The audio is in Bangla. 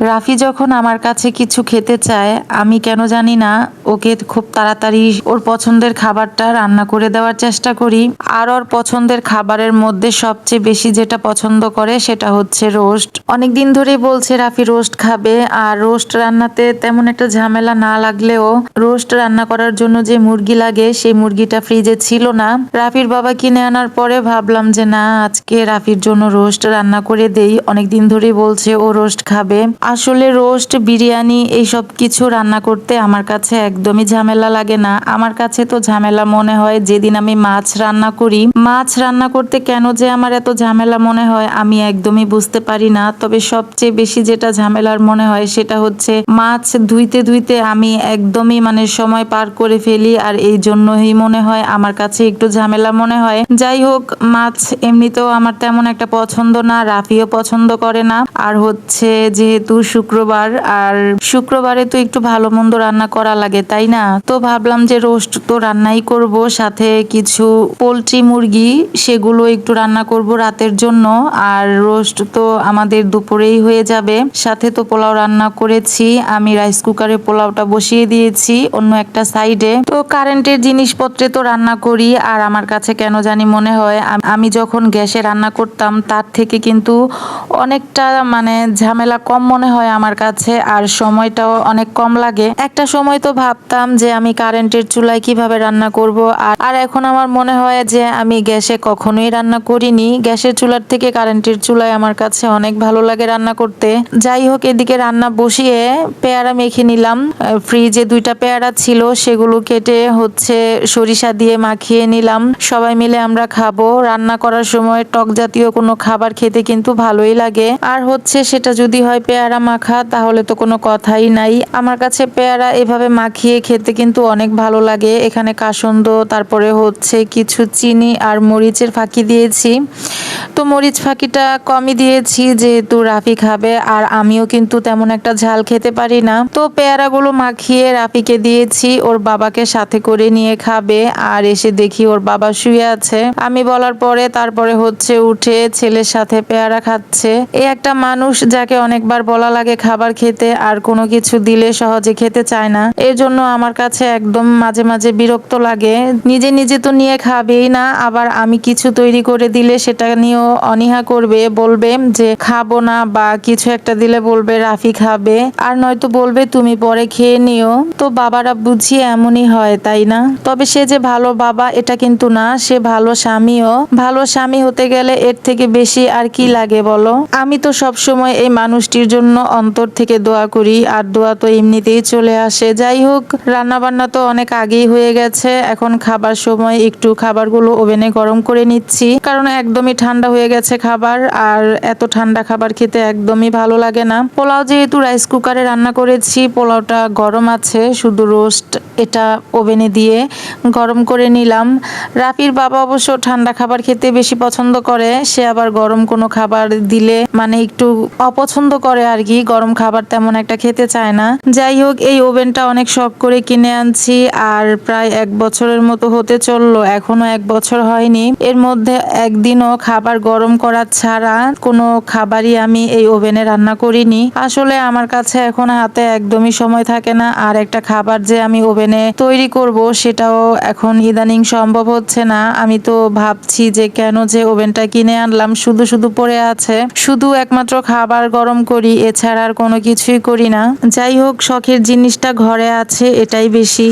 রাফি যখন আমার কাছে কিছু খেতে চায়, আমি কেন জানি না, ওকে খুব তাড়াতাড়ি ওর পছন্দের খাবারটা রান্না করে দেওয়ার চেষ্টা করি। আর ওর পছন্দের খাবারের মধ্যে সবচেয়ে বেশি যেটা পছন্দ করে সেটা হচ্ছে রোস্ট। অনেক দিন ধরেই বলছে, রাফি, রোস্ট খাবে। আর রোস্ট রান্নাতে তেমন একটা ঝামেলা না লাগলেও রোস্ট রান্না করার জন্য যে মুরগি লাগে, সেই মুরগিটা ফ্রিজে ছিল না। রাফির বাবা কিনে আনার পরে ভাবলাম যে, না, আজকে রাফির জন্য রোস্ট রান্না করে দেই। অনেক দিন ধরেই বলছে, ও রোস্ট খাবে। আসলে রোস্ট, বিরিয়ানি এইসব কিছু রান্না করতে আমার কাছে একদমই ঝামেলা লাগে না। আমার কাছে তো ঝামেলা মনে হয় যেদিন আমি মাছ রান্না করি, মাছ রান্না করতে কেন যে আমার এত ঝামেলা মনে হয় আমি একদমই বুঝতে পারি না। তবে সবচেয়ে বেশি যেটা ঝামেলার মনে হয় সেটা হচ্ছে মাছ ধুইতে ধুইতে আমি একদমই মানে সময় পার করে ফেলি আর এই জন্যই মনে হয় আমার কাছে একটু ঝামেলা মনে হয়। যাই হোক, মাছ এমনিতেও আমার তেমন একটা পছন্দ না, রাফিও পছন্দ করে না। আর হচ্ছে যেহেতু শুক্রবার, আর শুক্রবারে তো একটু ভালো মন্দ রান্না করা লাগে, তাই না? তো ভাবলাম যে রোস্ট তো রান্নাই করব, সাথে কিছু পোলট্রি মুরগি, সেগুলো একটু রান্না করব রাতের জন্য, আর রোস্ট তো আমাদের দুপুরেই হয়ে যাবে। সাথে তো পোলাও রান্না করেছি, আমি রাইস কুকারে পোলাওটা বসিয়ে দিয়েছি অন্য একটা সাইডে। তো কারেন্টের জিনিসপত্রে তো রান্না করি, আর আমার কাছে কেন জানি মনে হয়, আমি যখন গ্যাসে রান্না করতাম, তার থেকে কিন্তু অনেকটা মানে ঝামেলা কম মনে হয় আমার কাছে আর সময়টাও অনেক কম লাগে। একটা সময় তো ভাবতাম যে আমি কারেন্টের চুলায় কীভাবে রান্না করব আর আর এখন আমার মনে হয় যে আমি গ্যাসে কখনোই রান্না করিনি। গ্যাসের চুলার থেকে কারেন্টের চুলায় আমার কাছে অনেক ভালো লাগে রান্না করতে। যাই হোক, এদিকে রান্না বসিয়ে পেয়ারা মেখে নিলাম। ফ্রিজে দুইটা পেয়ারা ছিল, সেগুলো কেটে হচ্ছে সরিষা দিয়ে মাখিয়ে নিলাম। সবাই মিলে আমরা খাব। রান্না করার সময় টক জাতীয় কোনো খাবার খেতে কিন্তু ভালোই লাগে। আর হচ্ছে সেটা যদি হয় পেয়ারা মাখা, তাহলে তো কোনো কথাই নাই। আমার কাছে পেয়ারা এভাবে মাখিয়ে খেতে কিন্তু অনেক ভালো লাগে। এখানে কাসন্দ, তারপরে হচ্ছে কিছু চিনি আর মরিচের ফাঁকি দিয়েছি। তো মরিচ ফাঁকিটা কমই দিয়েছি, যেহেতু রাফি খাবে, আর আমিও কিন্তু তেমন একটা ঝাল খেতে পারি না। তো পেয়ারাগুলো মাখিয়ে রাফিকে দিয়েছি, ওর বাবাকে সাথে করে নিয়ে খাবে, আর এসে দেখি ওর বাবা শুয়ে আছে। আমি বলার পরে তারপরে হচ্ছে উঠে ছেলের সাথে পেয়ারা খাচ্ছে। এই একটা মানুষ যাকে অনেকবার বলা লাগে, খাবার খেতে, আর কোনো কিছু দিলে সহজে খেতে চায় না। এর জন্য আমার কাছে একদম মাঝে মাঝে বিরক্ত লাগে। নিজে নিজে তো নিয়ে খাবেই না, আবার আমি কিছু তৈরি করে দিলে সেটা নিয়েও অনীহা করবে, বলবে যে, খাব না বা কিছু একটা দিলে বলবে, রাফি খাবে। আর নয়তো বলবে, তুমি পরে খেয়ে নিও। তো বাবারা বুঝি এমনই হয়, তাই না? তবে সে যে ভালো বাবা, এটা কিন্তু না। সে ভালো স্বামীও। ভালো স্বামী হতে গেলে এর থেকে বেশি আর কি লাগে বলো? আমি তো সব সময় এই মানুষটির জন্য অন্তর থেকে দোয়া করি, আর দোয়া তো এমনিতেই চলে আসে। যাই হোক রান্না বান্না তো অনেক আগেই হয়ে গেছে। এখন খাবার সময়, একটু খাবারগুলো ওভেনে গরম করে নিচ্ছি। কারণ একদমই ঠান্ডা হয়ে গেছে খাবার, আর এত ঠান্ডা খাবার খেতে একদমই ভালো লাগে না। পোলাও যেহেতু রাইস কুকারে রান্না করেছি, পোলাওটা গরম আছে, শুধু রোস্ট এটা ওভেনে দিয়ে গরম করে নিলাম। রাফির বাবা অবশ্য ঠান্ডা খাবার খেতে বেশি পছন্দ করে, সে আবার গরম কোনো খাবার দিলে মানে একটু অপছন্দ করে আর কি গরম খাবার তেমন একটা খেতে চায় না। যাই হোক, এই ওভেনটা অনেক শখ করে কিনে আনছি আর প্রায় এক বছরের মতো হতে চলল, এখনও এক বছর হয়নি। এর মধ্যে একদিনও খাবার গরম করা ছাড়া কোনো খাবারই আমি এই ওভেনে রান্না করিনি। আসলে আমার কাছে এখন হাতে একদমই সময় থাকে না আর একটা খাবার যে আমি ওভেনে তৈরি করব সেটাও এখন ইদানিং সম্ভব হচ্ছে না। আমি তো ভাবছি যে কেন যে ওভেনটা কিনে আনলাম, শুধু শুধু পড়ে আছে। শুধু একমাত্র খাবার গরম করি এছাড়া আর কোনো কিছুই করি না। যাই হোক শখের জিনিসটা ঘরে আছে এটাই বেশি।